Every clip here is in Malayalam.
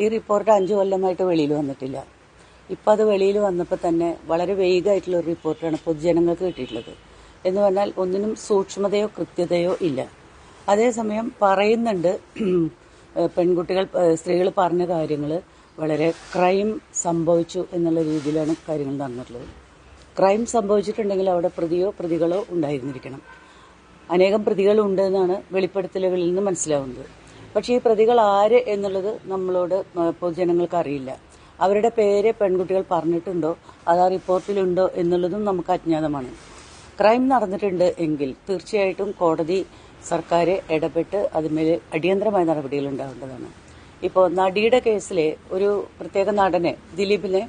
ഈ റിപ്പോർട്ട് അഞ്ചു കൊല്ലമായിട്ട് വെളിയിൽ വന്നിട്ടില്ല. ഇപ്പം അത് വെളിയിൽ വന്നപ്പോൾ തന്നെ വളരെ വേഗമായിട്ടുള്ള ഒരു റിപ്പോർട്ടാണ് പൊതുജനങ്ങൾക്ക് കിട്ടിയിട്ടുള്ളത്. എന്ന് പറഞ്ഞാൽ ഒന്നിനും സൂക്ഷ്മതയോ കൃത്യതയോ ഇല്ല. അതേസമയം പറയുന്നുണ്ട് പെൺകുട്ടികൾ സ്ത്രീകൾ പറഞ്ഞ കാര്യങ്ങൾ വളരെ ക്രൈം സംഭവിച്ചു എന്നുള്ള രീതിയിലാണ് കാര്യങ്ങൾ നടന്നിട്ടുള്ളത്. ക്രൈം സംഭവിച്ചിട്ടുണ്ടെങ്കിൽ അവിടെ പ്രതിയോ പ്രതികളോ ഉണ്ടായിരുന്നിരിക്കണം. അനേകം പ്രതികളുണ്ട് എന്നാണ് വെളിപ്പെടുത്തലുകളിൽ നിന്ന് മനസ്സിലാവുന്നത്. പക്ഷേ ഈ പ്രതികൾ ആര് എന്നുള്ളത് നമ്മളോട് പൊതുജനങ്ങൾക്ക് അറിയില്ല. അവരുടെ പേര് പെൺകുട്ടികൾ പറഞ്ഞിട്ടുണ്ടോ അത് ആ റിപ്പോർട്ടിലുണ്ടോ എന്നുള്ളതും നമുക്ക് അജ്ഞാതമാണ്. ക്രൈം നടന്നിട്ടുണ്ട് എങ്കിൽ തീർച്ചയായിട്ടും കോടതി സർക്കാർ ഇടപെട്ട് അതിന്മേൽ അടിയന്തരമായ നടപടികൾ ഉണ്ടാവേണ്ടതാണ് ഇപ്പോൾ നടിയുടെ കേസിലെ ഒരു പ്രത്യേക നടനെ ദിലീപിനെ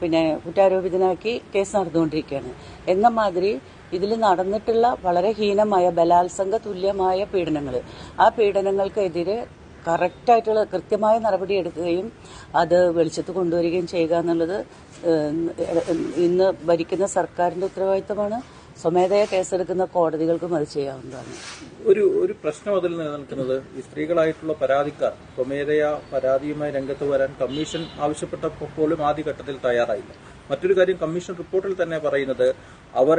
പിന്നെ കുറ്റാരോപിതനാക്കി കേസ് നടന്നുകൊണ്ടിരിക്കുകയാണ്. എന്ന മാതിരി ഇതിൽ നടന്നിട്ടുള്ള വളരെ ഹീനമായ ബലാത്സംഗ തുല്യമായ പീഡനങ്ങൾ. ആ പീഡനങ്ങൾക്കെതിരെ കറക്റ്റായിട്ടുള്ള കൃത്യമായ നടപടി എടുക്കുകയും അത് വെളിച്ചത്ത് കൊണ്ടുവരികയും ചെയ്യുക എന്നുള്ളത് ഇന്ന് ഭരിക്കുന്ന സർക്കാരിന്റെ ഉത്തരവാദിത്തമാണ്. സ്വമേധയാ കേസെടുക്കുന്ന കോടതികൾക്കും അത് ചെയ്യാവുന്നതാണ്. ഒരു ഒരു പ്രശ്നം അതിൽ നിലനിൽക്കുന്നത് ഈ സ്ത്രീകളായിട്ടുള്ള പരാതിക്കാർ സ്വമേധയാ പരാതിയുമായി രംഗത്ത് വരാൻ കമ്മീഷൻ ആവശ്യപ്പെട്ടപ്പോൾ പോലും ആദ്യഘട്ടത്തിൽ തയ്യാറായില്ല. മറ്റൊരു കാര്യം കമ്മീഷൻ റിപ്പോർട്ടിൽ തന്നെ പറയുന്നത് അവർ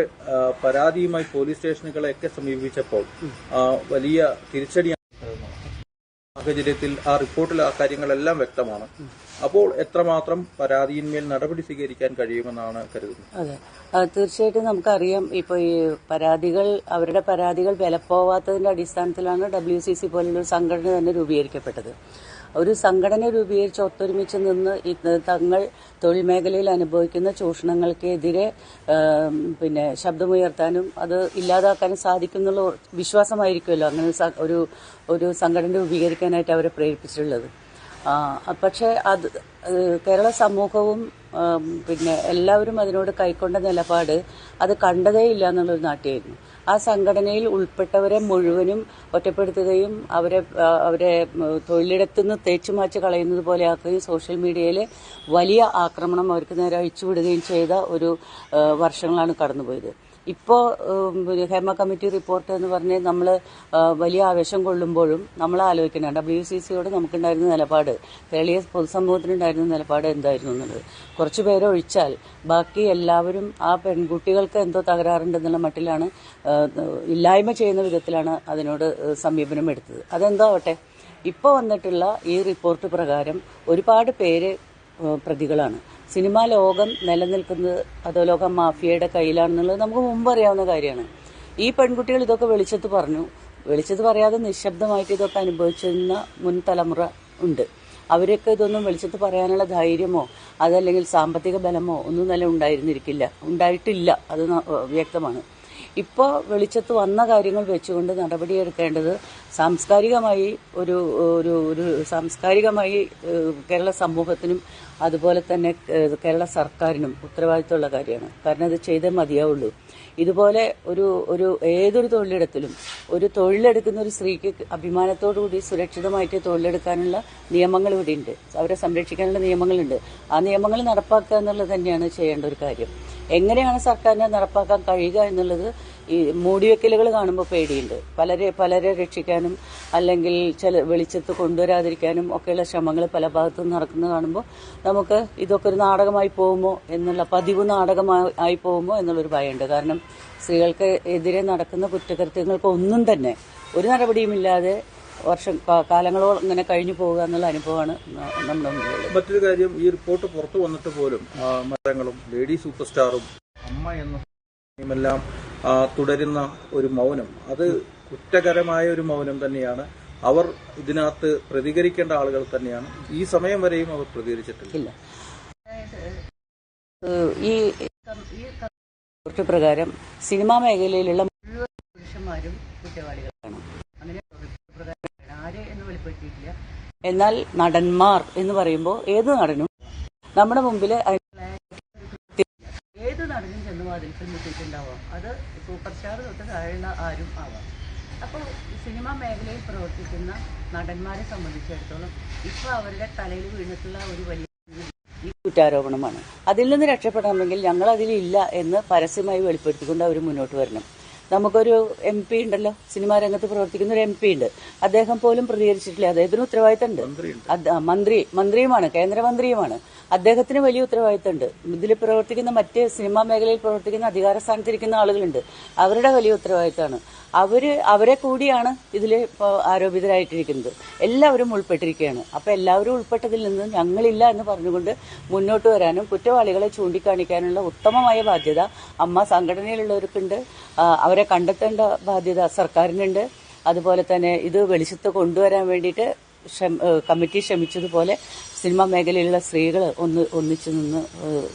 പരാതിയുമായി പോലീസ് സ്റ്റേഷനുകളെയൊക്കെ സമീപിച്ചപ്പോൾ വലിയ തിരിച്ചടിയാണ്. സാഹചര്യത്തിൽ ആ റിപ്പോർട്ടിൽ ആ കാര്യങ്ങളെല്ലാം വ്യക്തമാണ്. അപ്പോൾ എത്രമാത്രം പരാതിയിന്മേൽ നടപടി സ്വീകരിക്കാൻ കഴിയുമെന്നാണ് കരുതുന്നത്? അതെ. തീർച്ചയായിട്ടും നമുക്കറിയാം ഇപ്പോൾ ഈ പരാതികൾ അവരുടെ പരാതികൾ വിലപ്പോവാത്തതിന്റെ അടിസ്ഥാനത്തിലാണ് ഡബ്ല്യു സി സി പോലുള്ള സംഘടന തന്നെ രൂപീകരിക്കപ്പെട്ടത്. ഒരു സംഘടന രൂപീകരിച്ച് ഒത്തൊരുമിച്ച് നിന്ന് തങ്ങൾ തൊഴിൽ മേഖലയിൽ അനുഭവിക്കുന്ന ചൂഷണങ്ങൾക്കെതിരെ പിന്നെ ശബ്ദമുയർത്താനും അത് ഇല്ലാതാക്കാനും സാധിക്കുന്നുള്ള വിശ്വാസമായിരിക്കുമല്ലോ അങ്ങനെ ഒരു ഒരു സംഘടന രൂപീകരിക്കാനായിട്ട് അവരെ പ്രേരിപ്പിച്ചിട്ടുള്ളത്. പക്ഷേ അത് കേരള സമൂഹവും പിന്നെ എല്ലാവരും അതിനോട് കൈക്കൊണ്ട നിലപാട് അത് കണ്ടതേ ഇല്ല എന്നുള്ളൊരു നാട്യമായിരുന്നു ആ സംഘടനയിൽ ഉൾപ്പെട്ടവരെ മുഴുവനും ഒറ്റപ്പെടുത്തുകയും അവരെ അവരെ തൊഴിലിടത്തു നിന്ന് തേച്ചു തേച്ചുമാച്ച് കളയുന്നത് പോലെയാക്കുകയും സോഷ്യൽ മീഡിയയിൽ വലിയ ആക്രമണം അവർക്ക് നേരെ അഴിച്ചുവിടുകയും ചെയ്ത ഒരു വർഷങ്ങളാണ് കടന്നുപോയത്. ഇപ്പോൾ ഹേമ കമ്മിറ്റി റിപ്പോർട്ട് എന്ന് പറഞ്ഞ് നമ്മൾ വലിയ ആവേശം കൊള്ളുമ്പോഴും നമ്മൾ ആലോചിക്കണം ഡബ്ല്യു സി സിയോട് നമുക്കുണ്ടായിരുന്ന നിലപാട് കേരളീയ പൊതുസമൂഹത്തിനുണ്ടായിരുന്ന നിലപാട് എന്തായിരുന്നു എന്നുള്ളത്. കുറച്ച് പേരെ ഒഴിച്ചാൽ ബാക്കി എല്ലാവരും ആ പെൺകുട്ടികൾക്ക് എന്തോ തകരാറുണ്ടെന്നുള്ള മട്ടിലാണ് ഇല്ലായ്മ ചെയ്യുന്ന വിധത്തിലാണ് അതിനോട് സമീപനം എടുത്തത്. അതെന്തോ ആവട്ടെ ഇപ്പോൾ വന്നിട്ടുള്ള ഈ റിപ്പോർട്ട് പ്രകാരം ഒരുപാട് പേര് പ്രതികളാണ്. സിനിമാ ലോകം നിലനിൽക്കുന്നത് അതോ ലോകം മാഫിയയുടെ കയ്യിലാണെന്നുള്ളത് നമുക്ക് മുമ്പ് അറിയാവുന്ന കാര്യമാണ്. ഈ പെൺകുട്ടികൾ ഇതൊക്കെ വെളിച്ചത്ത് പറഞ്ഞു. വെളിച്ചത്ത് പറയാതെ നിശബ്ദമായിട്ട് ഇതൊക്കെ അനുഭവിച്ചിരുന്ന മുൻ തലമുറ ഉണ്ട്. അവരൊക്കെ ഇതൊന്നും വെളിച്ചത്ത് പറയാനുള്ള ധൈര്യമോ അതല്ലെങ്കിൽ സാമ്പത്തിക ബലമോ ഒന്നും തന്നെ ഉണ്ടായിരുന്നിരിക്കില്ല. ഉണ്ടായിട്ടില്ല. അത് വ്യക്തമാണ്. ഇപ്പോൾ വെളിച്ചത്ത് വന്ന കാര്യങ്ങൾ വെച്ചുകൊണ്ട് നടപടിയെടുക്കേണ്ടത് സാംസ്കാരികമായി ഒരു ഒരു ഒരു സാംസ്കാരികമായി കേരള സമൂഹത്തിനും അതുപോലെ തന്നെ കേരള സർക്കാരിനും ഉത്തരവാദിത്തമുള്ള കാര്യമാണ്. കാരണം ഇത് ചെയ്തേ മതിയാവുള്ളൂ. ഇതുപോലെ ഒരു ഒരു ഏതൊരു തൊഴിലിടത്തിലും ഒരു തൊഴിലെടുക്കുന്ന ഒരു സ്ത്രീക്ക് അഭിമാനത്തോടു കൂടി സുരക്ഷിതമായിട്ട് തൊഴിലെടുക്കാനുള്ള നിയമങ്ങൾ ഇവിടെയുണ്ട്. അവരെ സംരക്ഷിക്കാനുള്ള നിയമങ്ങളുണ്ട്. ആ നിയമങ്ങൾ നടപ്പാക്കുക എന്നുള്ളത് തന്നെയാണ് ചെയ്യേണ്ട ഒരു കാര്യം. എങ്ങനെയാണ് സർക്കാരിനെ നടപ്പാക്കാൻ കഴിയുക എന്നുള്ളത് ഈ മൂടിവെക്കലുകൾ കാണുമ്പോൾ പേടിയുണ്ട്. പലരെ പലരെ രക്ഷിക്കാനും അല്ലെങ്കിൽ ചില വെളിച്ചത്ത് കൊണ്ടുവരാതിരിക്കാനും ഒക്കെയുള്ള ശ്രമങ്ങൾ പല ഭാഗത്തും നടക്കുന്നത് കാണുമ്പോൾ നമുക്ക് ഇതൊക്കെ ഒരു നാടകമായി പോകുമോ എന്നുള്ള പതിവ് നാടകമായി പോകുമോ എന്നുള്ളൊരു ഭയമുണ്ട്. കാരണം സ്ത്രീകൾക്ക് എതിരെ നടക്കുന്ന കുറ്റകൃത്യങ്ങൾക്ക് ഒന്നും തന്നെ ഒരു നടപടിയുമില്ലാതെ വർഷം കാലങ്ങളോളം ഇങ്ങനെ കഴിഞ്ഞു പോകുക എന്നുള്ള അനുഭവമാണ് നമ്മുടെ മറ്റൊരു കാര്യം ഈ റിപ്പോർട്ട് പുറത്തു വന്നിട്ട് പോലും മരങ്ങളും ലേഡി സൂപ്പർ സ്റ്റാറും അമ്മ എന്ന എല്ലാം തുടരുന്ന ഒരു മൗനം. അത് കുറ്റകരമായ ഒരു മൗനം തന്നെയാണ്. അവർ ഇതിനകത്ത് പ്രതികരിക്കേണ്ട ആളുകൾ തന്നെയാണ്. ഈ സമയം വരെയും അവർ പ്രതികരിച്ചിട്ടില്ല. ഈ പ്രകാരം സിനിമാ മേഖലയിലുള്ള പുരുഷന്മാരും കുറ്റവാളികളാണ്. അങ്ങനെ ആര് എന്ന് വെളിപ്പെടുത്തിയിട്ടില്ല. എന്നാൽ നടന്മാർ എന്ന് പറയുമ്പോൾ ഏത് നടനും നമ്മുടെ മുമ്പിൽ ഏത് നടനും ചെന്ന് വാതിൽക്കൽ മുട്ടിയിട്ടുണ്ടാവാം അത് സൂപ്പർ സ്റ്റാർ തൊട്ട് താഴെയുള്ള ആരും ആവാം. അപ്പോൾ സിനിമാ മേഖലയിൽ പ്രവർത്തിക്കുന്ന നടന്മാരെ സംബന്ധിച്ചിടത്തോളം ഇപ്പോൾ അവരുടെ തലയിൽ വീണിട്ടുള്ള ഒരു വലിയ കുറ്റാരോപണമാണ്. അതിൽ നിന്ന് രക്ഷപ്പെടണമെങ്കിൽ ഞങ്ങൾ അതിലില്ല എന്ന് പരസ്യമായി വെളിപ്പെടുത്തിക്കൊണ്ട് അവർ മുന്നോട്ട് വരണം. നമുക്കൊരു എം പി ഉണ്ടല്ലോ സിനിമാ രംഗത്ത് പ്രവർത്തിക്കുന്ന ഒരു എം പി ഉണ്ട്. അദ്ദേഹം പോലും പ്രതികരിച്ചിട്ടില്ല. അദ്ദേഹത്തിന് ഉത്തരവാദിത്തമുണ്ട്. മന്ത്രി മന്ത്രിയുമാണ് കേന്ദ്രമന്ത്രിയുമാണ്. അദ്ദേഹത്തിന് വലിയ ഉത്തരവാദിത്തമുണ്ട്. ഇതിൽ പ്രവർത്തിക്കുന്ന മറ്റ് സിനിമാ മേഖലയിൽ പ്രവർത്തിക്കുന്ന അധികാര സ്ഥാനത്തിരിക്കുന്ന ആളുകളുണ്ട്. അവരുടെ വലിയ ഉത്തരവാദിത്തമാണ്. അവർ അവരെ കൂടിയാണ് ഇതിൽ ആരോപിതരായിട്ടിരിക്കുന്നത്. എല്ലാവരും ഉൾപ്പെട്ടിരിക്കുകയാണ്. അപ്പോൾ എല്ലാവരും ഉൾപ്പെട്ടതിൽ നിന്ന് ഞങ്ങളില്ല എന്ന് പറഞ്ഞുകൊണ്ട് മുന്നോട്ട് വരാനും കുറ്റവാളികളെ ചൂണ്ടിക്കാണിക്കാനുള്ള ഉത്തമമായ ബാധ്യത അമ്മ സംഘടനയിലുള്ളവർക്കുണ്ട്. അവരെ കണ്ടെത്തേണ്ട ബാധ്യത സർക്കാരിനുണ്ട്. അതുപോലെ തന്നെ ഇത് വെളിച്ചത്ത് കൊണ്ടുവരാൻ വേണ്ടിയിട്ട് കമ്മിറ്റി ശ്രമിച്ചതുപോലെ സിനിമാ മേഖലയിലുള്ള സ്ത്രീകൾ ഒന്ന് ഒന്നിച്ചു നിന്ന്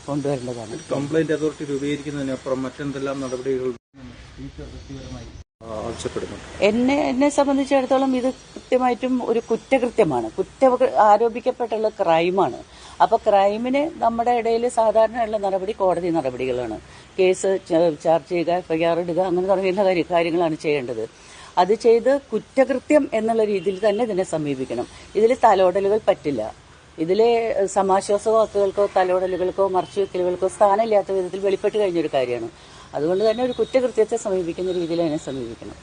കൊണ്ടുവരേണ്ടതാണ്. കംപ്ലൈന്റ് അതോറിറ്റി രൂപീകരിക്കുന്നതിനപ്പുറം മറ്റെന്തെല്ലാം നടപടികൾ എന്നെ എന്നെ സംബന്ധിച്ചിടത്തോളം ഇത് കൃത്യമായിട്ടും ഒരു കുറ്റകൃത്യമാണ്. കുറ്റ ആരോപിക്കപ്പെട്ടുള്ള ക്രൈമാണ്. അപ്പൊ ക്രൈമിന് നമ്മുടെ ഇടയിൽ സാധാരണയുള്ള നടപടി കോടതി നടപടികളാണ്. കേസ് ചാർജ് ചെയ്യുക എഫ്ഐആർ ഇടുക അങ്ങനെ തുടങ്ങിയുള്ള കാര്യ- കാര്യങ്ങളാണ് ചെയ്യേണ്ടത്. അത് ചെയ്ത് കുറ്റകൃത്യം എന്നുള്ള രീതിയിൽ തന്നെ ഇതിനെ സമീപിക്കണം. ഇതിൽ തലോടലുകൾ പറ്റില്ല. ഇതിലെ സമാശ്വാസ വാക്കുകൾക്കോ തലോടലുകൾക്കോ മറച്ചുവെക്കലുകൾക്കോ സ്ഥാനമില്ലാത്ത വിധത്തിൽ വെളിപ്പെട്ട് കഴിഞ്ഞൊരു കാര്യമാണ്. അതുകൊണ്ട് തന്നെ ഒരു കുറ്റകൃത്യത്തെ സമീപിക്കുന്ന രീതിയിൽ അതിനെ സമീപിക്കണം.